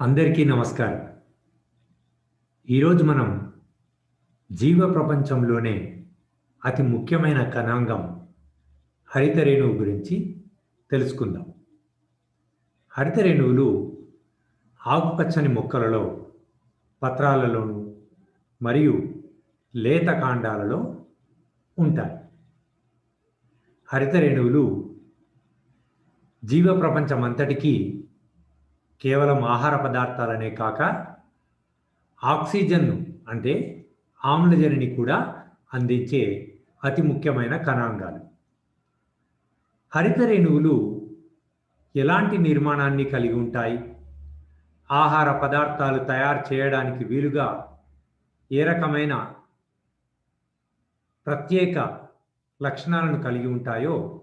అందరికీ నమస్కారం. ఈరోజు మనం జీవ ప్రపంచంలోనే అతి ముఖ్యమైన కణాంగం హరిత రేణువు గురించి తెలుసుకుందాం. హరిత రేణువులు ఆకుపచ్చని మొక్కలలో పత్రాలలోను మరియు లేత కాండాలలో ఉంటాయి. హరిత రేణువులు జీవ ప్రపంచం అంతటికీ కేవలం ఆహార పదార్థాలనే కాక ఆక్సిజన్ను అంటే ఆమ్లజనిని కూడా అందించే అతి ముఖ్యమైన కణాంగాలు. హరిత రేణువులు ఎలాంటి నిర్మాణాన్ని కలిగి ఉంటాయి? ఆహార పదార్థాలు తయారు చేయడానికి వీలుగా ఏ రకమైన ప్రత్యేక లక్షణాలను కలిగి ఉంటాయో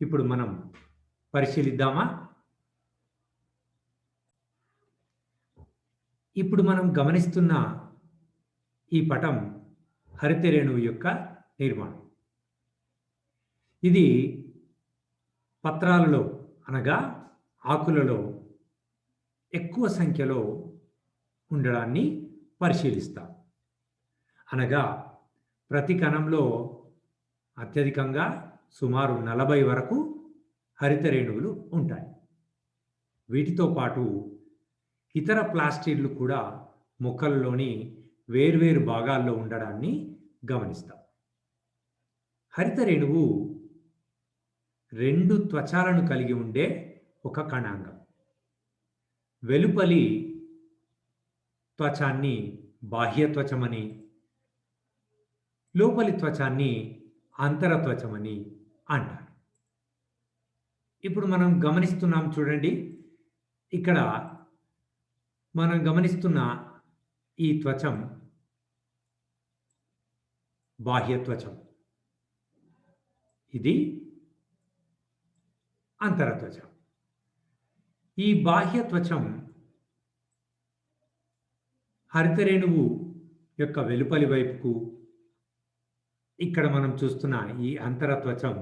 ఇప్పుడు మనం పరిశీలిద్దామా? ఇప్పుడు మనం గమనిస్తున్న ఈ పటం హరిత రేణువు యొక్క నిర్మాణం. ఇది పత్రాలలో అనగా ఆకులలో ఎక్కువ సంఖ్యలో ఉండడాన్ని పరిశీలిస్తాం. అనగా ప్రతి కణంలో అత్యధికంగా సుమారు నలభై వరకు హరిత రేణువులు ఉంటాయి. వీటితో పాటు ఇతర ప్లాస్టిడ్లు కూడా మొక్కల్లోని వేర్వేరు భాగాల్లో ఉండడాన్ని గమనిస్తాం. హరిత రేణువు రెండు త్వచాలను కలిగి ఉండే ఒక కణాంగం. వెలుపలి త్వచాన్ని బాహ్య త్వచమని లోపలి త్వచాన్ని అంతర త్వచమని అంటారు. ఇప్పుడు మనం గమనిస్తున్నాం చూడండి ఇక్కడ మనం గమనిస్తున్న ఈ త్వచం బాహ్య త్వచం. ఇది అంతరత్వచం ఈ బాహ్య త్వచం హరితరేణువు యొక్క వెలుపలి వైపుకు ఇక్కడ మనం చూస్తున్న ఈ అంతర త్వచం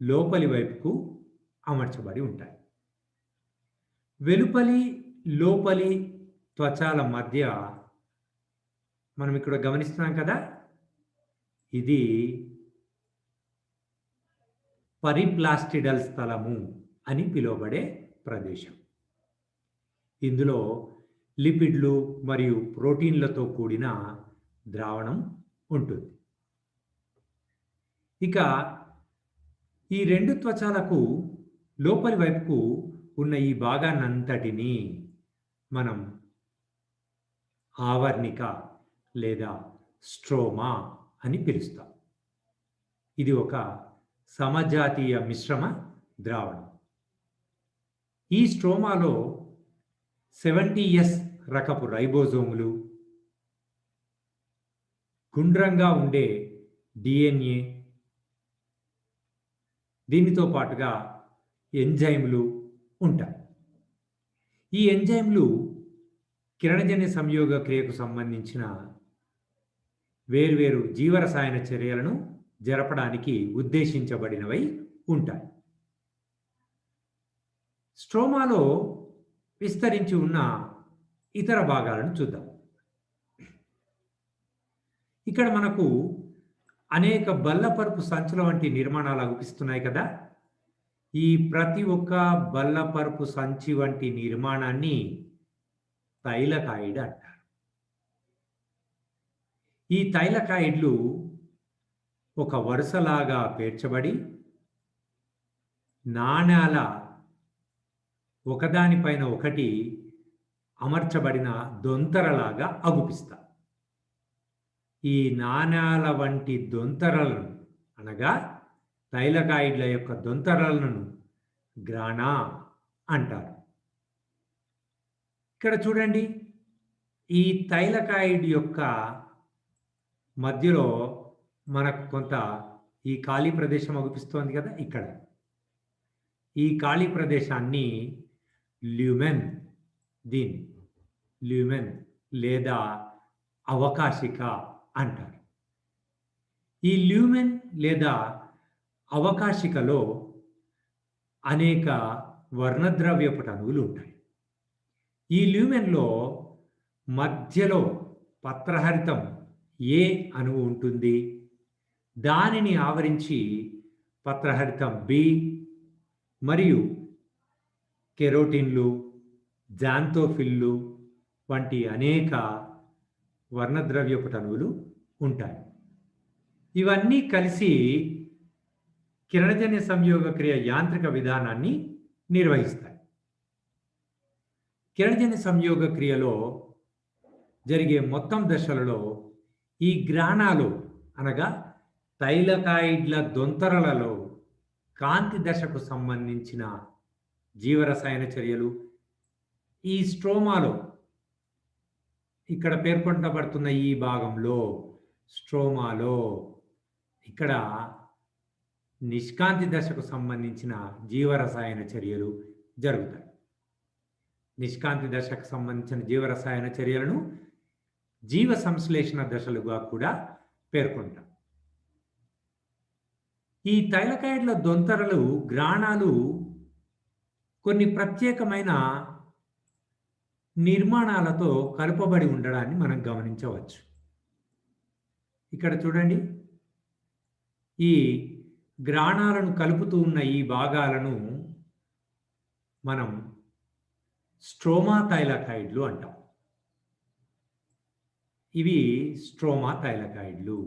లోపలి వైపుకు అమర్చబడి ఉంటాయి. వెలుపలి లోపలి త్వచాల మధ్య మనం ఇక్కడ గమనిస్తున్నాం కదా ఇది పరిప్లాస్టిడల్ స్థలము అని పిలువబడే ప్రదేశం. ఇందులో లిపిడ్లు మరియు ప్రోటీన్లతో కూడిన ద్రావణం ఉంటుంది. ఇక ఈ రెండు త్వచాలకు లోపలి వైపుకు ఉన్న ఈ భాగాన్నంతటినీ మనం ఆవర్ణిక లేదా స్ట్రోమా అని పిలుస్తాం. ఇది ఒక సమజాతీయ మిశ్రమ ద్రావణం. ఈ స్ట్రోమాలో సెవెంటీ ఎస్ రకపు రైబోజోములు గుండ్రంగా ఉండే డిఎన్ఏ దీనితో పాటుగా ఎంజైములు ఉంటాయి. ఈ ఎంజైమ్లు కిరణజన్య సంయోగ క్రియకు సంబంధించిన వేర్వేరు జీవరసాయన చర్యలను జరపడానికి ఉద్దేశించబడినవై ఉంటాయి. స్ట్రోమాలో విస్తరించి ఉన్న ఇతర భాగాలను చూద్దాం. ఇక్కడ మనకు అనేక బల్లపరుపు సంచుల వంటి నిర్మాణాలు అగుపిస్తున్నాయి కదా. ఈ ప్రతి ఒక్క బల్లపరుపు సంచి వంటి నిర్మాణాన్ని తైలకాయిడ్ అంటారు. ఈ తైలకాయిడ్లు ఒక వరుసలాగా పేర్చబడి నాణ్యాల ఒకదానిపైన ఒకటి అమర్చబడిన దొంతరలాగా అగుపిస్తా ఈ నాణ్యాల వంటి దొంతరలను అనగా తైలకాయిడ్ల యొక్క దొంతరలను గ్రానా అంటారు. ఇక్కడ చూడండి ఈ తైలకాయిడ్ యొక్క మధ్యలో మనకు కొంత ఈ ఖాళీ ప్రదేశం అగుపిస్తోంది కదా ఇక్కడ. ఈ ఖాళీ ప్రదేశాన్ని ల్యూమెన్ దీన్ ల్యూమెన్ లేదా అవకాశిక అంటారు. ఈ ల్యూమెన్ లేదా అవకాశికలో అనేక వర్ణద్రవ్యపు అణువులు ఉంటాయి. ఈ ల్యూమెన్లో మధ్యలో పత్రహరితం ఏ అణువు ఉంటుంది? దానిని ఆవరించి పత్రహరితం బి మరియు కెరోటిన్లు జాంతోఫిల్లు వంటి అనేక వర్ణద్రవ్యపు అణువులు ఉంటాయి. ఇవన్నీ కలిసి కిరణజన్య సంయోగ క్రియ యాంత్రిక విధానాన్ని నిర్వహిస్తాయి. కిరణజన్య సంయోగ క్రియలో జరిగే మొత్తం దశలలో ఈ గ్రాణాలు అనగా తైలకాయిడ్ల దొంతరలలో కాంతి దశకు సంబంధించిన జీవరసాయన చర్యలు ఈ స్ట్రోమాలో ఇక్కడ పేర్కొనబడుతున్న ఈ భాగంలో స్ట్రోమాలో ఇక్కడ నిష్కాంతి దశకు సంబంధించిన జీవరసాయన చర్యలు జరుగుతాయి. నిష్కాంతి దశకు సంబంధించిన జీవరసాయన చర్యలను జీవ సంశ్లేషణ దశలుగా కూడా పేర్కొంటాం. ఈ తైలకాయిడ్ల దొంతరలు గ్రాణాలు కొన్ని ప్రత్యేకమైన నిర్మాణాలతో కలుపబడి ఉండడాన్ని మనం గమనించవచ్చు. ఇక్కడ చూడండి. ఈ గ్రాణాలను కలుపుతూ ఉన్న ఈ భాగాలను మనం స్ట్రోమా థైలకాయిడ్లు అంటాం. ఇవి స్ట్రోమా థైలకాయిడ్లు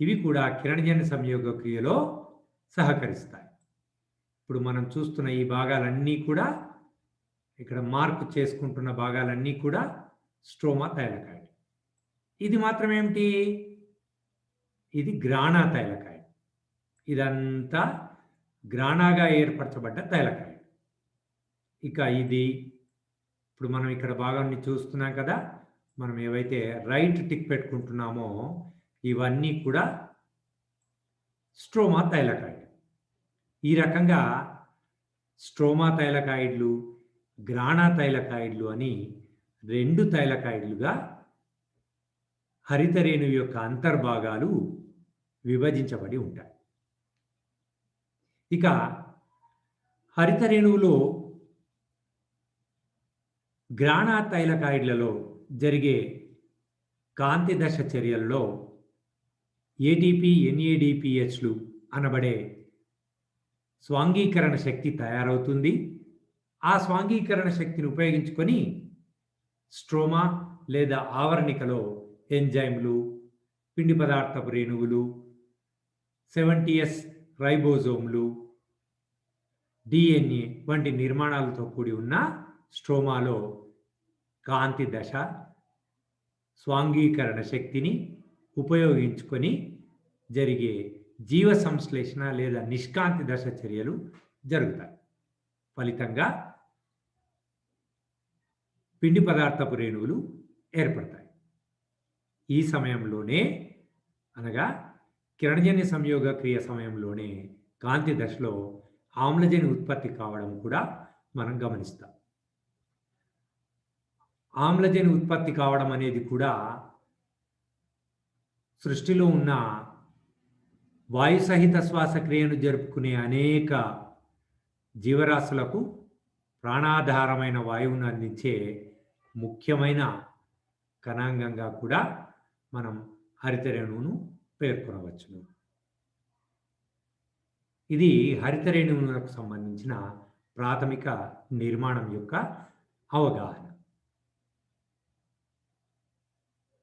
ఇవి కూడా కిరణజన్య సంయోగ క్రియలో సహకరిస్తాయి. ఇప్పుడు మనం చూస్తున్న ఈ భాగాలన్నీ కూడా ఇక్కడ మార్పు చేసుకుంటున్న భాగాలన్నీ కూడా స్ట్రోమా థైలకాయిడ్ ఇది మాత్రం ఏమిటి ఇది గ్రాణా తైలకాయిడ్ ఇదంతా గ్రాణాగా ఏర్పరచబడ్డ తైలకాయిడ్ ఇక ఇది ఇప్పుడు మనం ఇక్కడ భాగాన్ని చూస్తున్నాం కదా మనం ఏవైతే రైట్ టిక్ పెట్టుకుంటున్నామో ఇవన్నీ కూడా స్ట్రోమా తైలకాయిడ్ ఈ రకంగా స్ట్రోమా తైలకాయిడ్లు గ్రాణా తైలకాయిడ్లు అని రెండు తైలకాయిడ్లుగా హరితరేణు యొక్క అంతర్భాగాలు విభజించబడి ఉంటాయి. ఇక హరితరేణువులో గ్రాణా తైలకాయిడ్లలో జరిగే కాంతి దశ చర్యల్లో ఏటీపీ ఎన్ఏడిపిహెచ్లు అనబడే స్వాంగీకరణ శక్తి తయారవుతుంది. ఆ స్వాంగీకరణ శక్తిని ఉపయోగించుకొని స్ట్రోమా లేదా ఆవరణికలో ఎంజైమ్లు పిండి పదార్థపు రేణువులు సెవెంటీఎస్ రైబోజోమ్లు డిఎన్ఏ వంటి నిర్మాణాలతో కూడి ఉన్న స్ట్రోమాలో కాంతి దశ స్వాంగీకరణ శక్తిని ఉపయోగించుకొని జరిగే జీవ సంశ్లేషణ లేదా నిష్కాంతి దశ చర్యలు జరుగుతాయి. ఫలితంగా పిండి పదార్థపు రేణువులు ఏర్పడతాయి. ఈ సమయంలోనే అనగా కిరణజన్య సంయోగ క్రియ సమయంలోనే కాంతి దశలో ఆమ్లజని ఉత్పత్తి కావడం కూడా మనం గమనిస్తాం. ఆమ్లజని ఉత్పత్తి కావడం అనేది కూడా సృష్టిలో ఉన్న వాయు సహిత శ్వాసక్రియను జరుపుకునే అనేక జీవరాశులకు ప్రాణాధారమైన వాయువును అందించే ముఖ్యమైన కణాంగంగా కూడా మనం హరితరేణువును పేర్కొనవచ్చును. ఇది హరితరేణువులకు సంబంధించిన ప్రాథమిక నిర్మాణం యొక్క అవగాహన.